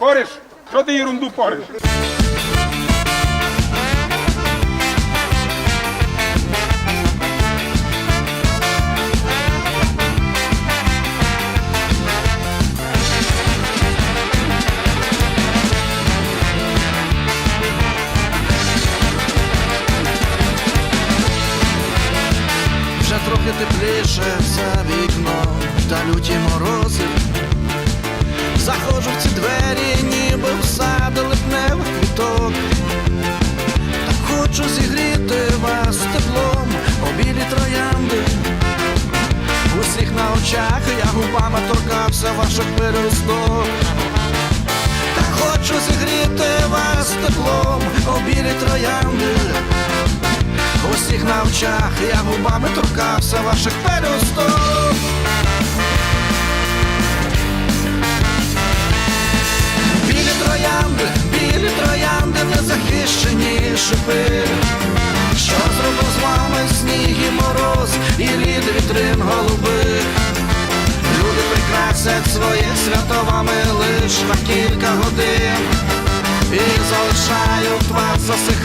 париш? Що ти ерунду париш? Вже трохи тепліше за вікном та люті морози. Губами торкався ваших пересток. Та хочу зігріти вас теплом, обілі троянди. Усіх на очах я губами торкався ваших пелюсток прикрасять своє свято вами лиш на кілька годин. І залишають вас засихати